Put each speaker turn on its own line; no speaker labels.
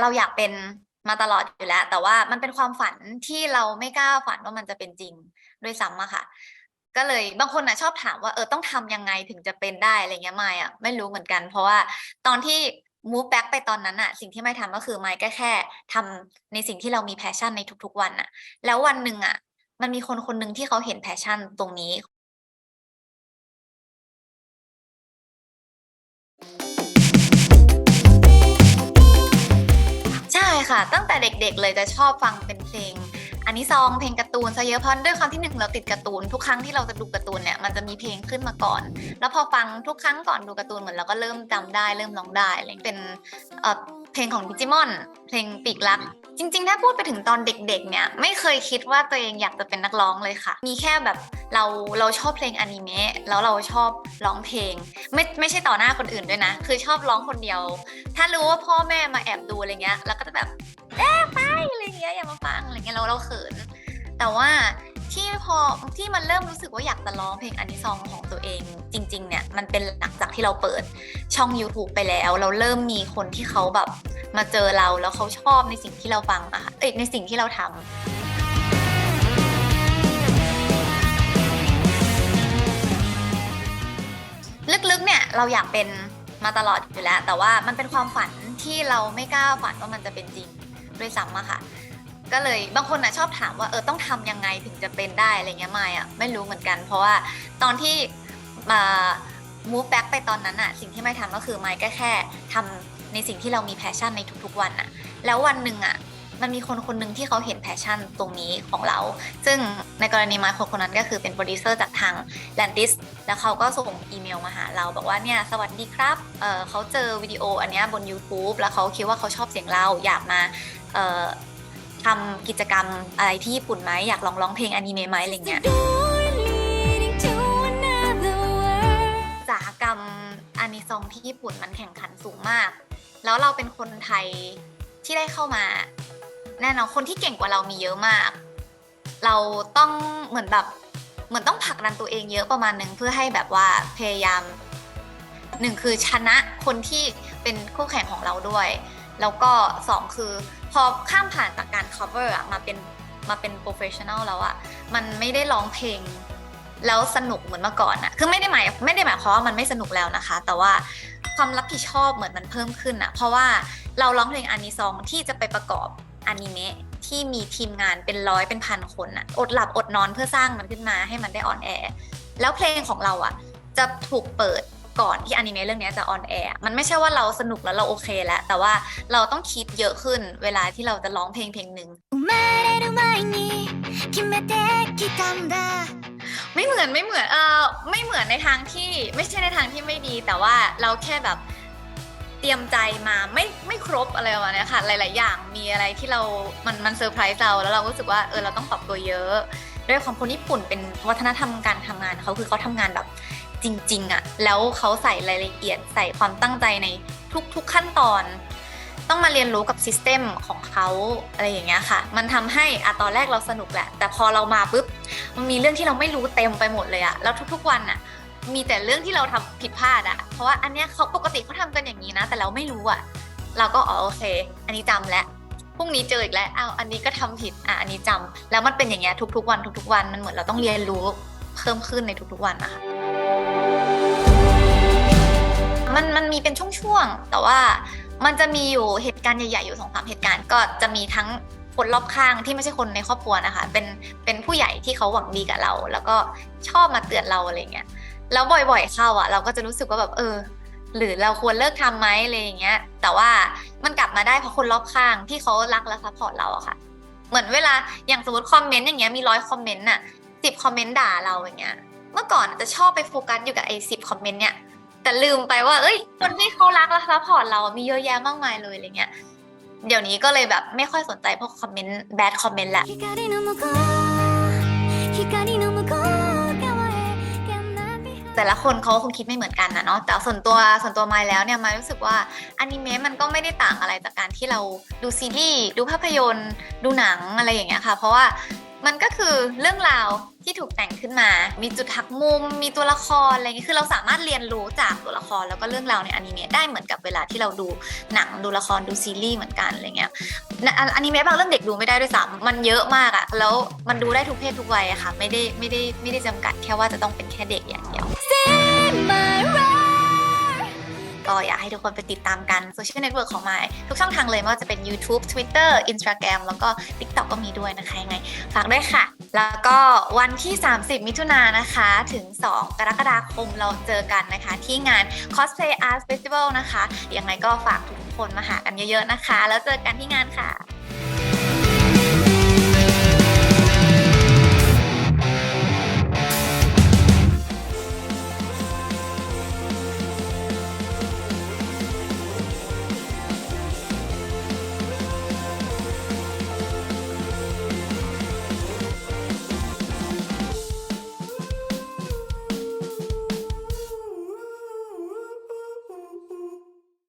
เราอยากเป็นมาตลอดอยู่แล้ว แต่ว่ามันเป็นความฝันที่เราไม่กล้าฝันว่ามันจะเป็นจริงด้วยซ้ำอะค่ะ ก็เลยบางคนอะชอบถามว่าเออต้องทำยังไงถึงจะเป็นได้อะไรเงี้ยไม่อะไม่รู้เหมือนกัน เพราะว่าตอนที่ move back ไปตอนนั้นอะสิ่งที่ไม่ทำก็คือไม่ก็แค่ทำในสิ่งที่เรามีแพชชั่นในทุกๆวันอะแล้ววันหนึ่งอะมันมีคนคนหนึ่งที่เขาเห็นแพชชั่นตรงนี้ ค่ะ ตั้งแต่เด็กๆเลยจะชอบฟังเป็นเพลง อันนี้ซองเพลงการ์ตูนซะเยอะเพราะด้วยความที่หนึ่งเราติดการ์ตูนทุกครั้งที่เราจะดูการ์ตูนเนี่ยมันจะมีเพลงขึ้นมาก่อน แล้วพอฟังทุกครั้งก่อนดูการ์ตูนเหมือนเราก็เริ่มจำได้เริ่มร้องได้อะไรเงี้ยเป็นเเพลงของดิจิมอน เพลงปีกรักจริงๆ ถ้าพูดไปถึงตอนเด็กๆ เนี่ย ไม่เคยคิดว่าตัวเองอยากจะเป็นนักร้องเลยค่ะ มีแค่แบบเราเราชอบเพลงอนิเมะแล้วเราชอบร้องเพลง ไม่ไม่ใช่ต่อหน้าคนอื่นด้วยนะ คือชอบร้องคนเดียว ถ้ารู้ว่าพ่อแม่มาแอบดูอะไรเงี้ย แล้วก็จะแบบ อะไรเงี้ยอย่ามาฟังอะไรเงี้ยเราเราเขิน แต่ว่าที่พอที่มันเริ่มรู้สึกว่าอยากจะร้องเพลงอันนี้ซองของตัวเองจริง ๆ เนี่ยมันเป็นหลังจากที่เราเปิดช่อง YouTube ไปแล้ว เราเริ่มมีคนที่เขาแบบมาเจอเราแล้วเขาชอบในสิ่งที่เราฟังอะค่ะเอ้ยในสิ่งที่เราทำลึกๆเนี่ยเราอยากเป็นมาตลอดอยู่แล้ว แต่ว่ามันเป็นความฝันที่เราไม่กล้าฝันว่ามันจะเป็นจริงด้วยซ้ำอะค่ะ ก็เลยบางคนอะชอบถามว่าเออต้องทำยังไงถึงจะเป็นได้อะไรเงี้ยไม่อะไม่รู้เหมือนกัน เพราะว่าตอนที่มา move back ไปตอนนั้นอะสิ่งที่ไม่ทำก็คือไม่ก็แค่ทำในสิ่งที่เรามีแพชชั่นในทุกๆวันอะแล้ววันหนึ่งอะมันมีคนคนหนึ่งที่เขาเห็นแพชชั่นตรงนี้ของเรา ซึ่งในกรณีไมค์คนคนนั้นก็คือเป็นโปรดิวเซอร์จากทาง Landis แล้วเขาก็ส่งอีเมลมาหาเรา บอกว่าเนี่ยสวัสดีครับเเขาเจอวิดีโออันนี้บน YouTube แล้วเขาคิดว่าเขาชอบเสียงเราอยากมา ทำกิจกรรมอะไรที่ญี่ปุ่นไหมอยากลองร้องเพลงอนิเมะไหมอะไรเงี้ย
leading to another world
อุตสาหกรรมอนิซองที่ญี่ปุ่นมันแข่งขันสูงมาก แล้วเราเป็นคนไทยที่ได้เข้ามาแน่นอนคนที่เก่งกว่าเรามีเยอะมาก เราต้องเหมือนแบบเหมือนต้องผลักดันตัวเองเยอะประมาณนึงเพื่อให้แบบว่าพยายามหนึ่งคือชนะคนที่เป็นคู่แข่งของเราด้วย แล้วก็สองคือ พอข้ามผ่านจากการ cover อะมาเป็นมาเป็น professional แล้วอะมันไม่ได้ร้องเพลงแล้วสนุกเหมือนเมื่อก่อนอะคือไม่ได้หมายไม่ได้หมายความว่ามันไม่สนุกแล้วนะคะ แต่ว่าความรับผิดชอบเหมือนมันเพิ่มขึ้นอะเพราะว่าเราร้องเพลงอานิซองที่จะไปประกอบอนิเมะที่มีทีมงานเป็นร้อยเป็นพันคนอะอดหลับอดนอนเพื่อสร้างมันขึ้นมาให้มันได้ออนแอร์แล้วเพลงของเราอะจะถูกเปิด ก่อนที่อนิเมะเรื่องนี้จะออนแอร์มันไม่ใช่ว่าเราสนุกแล้วเราโอเคแล้ว แต่ว่าเราต้องคิดเยอะขึ้นเวลาที่เราจะร้องเพลงเพลงหนึ่งไม่เหมือนไม่เหมือนเออไม่เหมือนในทางที่ไม่ใช่ในทางที่ไม่ดี แต่ว่าเราแค่แบบเตรียมใจมาไม่ไม่ครบอะไรประมาณนี้ค่ะ หลาย ๆ อย่างมีอะไรที่เรา มันมันเซอร์ไพรส์เราแล้วเรารู้สึกว่าเออเราต้องปรับตัวเยอะ ด้วยความคนญี่ปุ่นเป็นวัฒนธรรมการทำงานเขาคือเขาทำงานแบบ จริง ๆอะแล้วเขาใส่รายละเอียดใส่ความตั้งใจในทุกๆขั้นตอน ต้องมาเรียนรู้กับซิสเต็มของเขาอะไรอย่างเงี้ยค่ะ มันทำให้อะตอนแรกเราสนุกแหละ แต่พอเรามาปุ๊บมันมีเรื่องที่เราไม่รู้เต็มไปหมดเลยอะแล้วทุกๆวันอะมีแต่เรื่องที่เราทำผิดพลาดอะเพราะว่าอันเนี้ยเขาปกติเขาทำกันอย่างนี้นะ แต่เราไม่รู้อะเราก็อ๋อโอเค อันนี้จำแล้วพรุ่งนี้เจออีกแล้วอ้าวอันนี้ก็ทำผิด อะ อันนี้จำแล้วมันเป็นอย่างเงี้ยทุกๆวันทุกๆวัน มันเหมือนเราต้องเรียนรู้เพิ่มขึ้นในทุกๆวันนะคะ เป็นช่วงๆ แต่ว่ามันจะมีอยู่เหตุการณ์ใหญ่ๆ อยู่สองสามเหตุการณ์ก็จะมีทั้งคนรอบข้างที่ไม่ใช่คนในครอบครัวนะคะ เป็นเป็นผู้ใหญ่ที่เขาหวังดีกับเรา แล้วก็ชอบมาเตือนเราอะไรเงี้ยแล้วบ่อยๆเข้าอะ เราก็จะรู้สึกว่าแบบเออ หรือเราควรเลิกทำไหมอะไรอย่างเงี้ย แต่ว่ามันกลับมาได้เพราะคนรอบข้างที่เขารักและซัพพอร์ตเราอะค่ะ เหมือนเวลาอย่างสมมติคอมเมนต์อย่างเงี้ยมีร้อยคอมเมนต์น่ะสิบคอมเมนต์ด่าเราอย่างเงี้ย เมื่อก่อนจะชอบไปโฟกัสอยู่กับไอ้สิบคอมเมนต์เนี่ย แต่ลืมไปว่า เอ้ย คนที่เขารักและซัพพอร์ตเรามีเยอะแยะมากมายเลยอะไรเงี้ยเดี๋ยวนี้ก็เลยแบบไม่ค่อยสนใจพวกคอมเมนต์แบดคอมเมนต์ละแต่ละคนเขาคงคิดไม่เหมือนกันนะเนาะแต่ส่วนตัวส่วนตัวมาแล้วเนี่ยมารู้สึกว่าอนิเมะมันก็ไม่ได้ต่างอะไรจากการที่เราดูซีรีส์ดูภาพยนตร์ ดูหนังอะไรอย่างเงี้ยค่ะ เพราะว่า มันก็คือเรื่องราวที่ถูกแต่งขึ้นมา มีจุดหักมุม มีตัวละครอะไรเงี้ยคือเราสามารถเรียนรู้จากตัวละครแล้วก็เรื่องราวในอนิเมะได้เหมือนกับเวลาที่เราดูหนังดูละครดูซีรีส์เหมือนกันอะไรเงี้ยอนิเมะบางเรื่องเด็กดูไม่ได้ด้วยซ้ำมันเยอะมากอะแล้วมันดูได้ทุกเพศทุกวัยอะค่ะ ไม่ได้ไม่ได้ไม่ได้จำกัดแค่ว่าจะต้องเป็นแค่เด็กอย่างเดียว ก็อยากให้ทุกคนไปติดตามกันโซเชียลเน็ตเวิร์กของมายทุกช่องทางเลยไม่ว่าจะเป็น YouTube Twitter Instagram แล้วก็ TikTok ก็มีด้วยนะคะยังไง ฝากด้วยค่ะ แล้วก็วันที่ 30 มิถุนายนนะคะ ถึง 2 กรกฎาคมเราเจอกันนะคะ ที่งาน Cosplay Art Festival นะคะยังไงก็ฝากทุกคนมาหากันเยอะๆนะคะ แล้วเจอกันที่งานค่ะ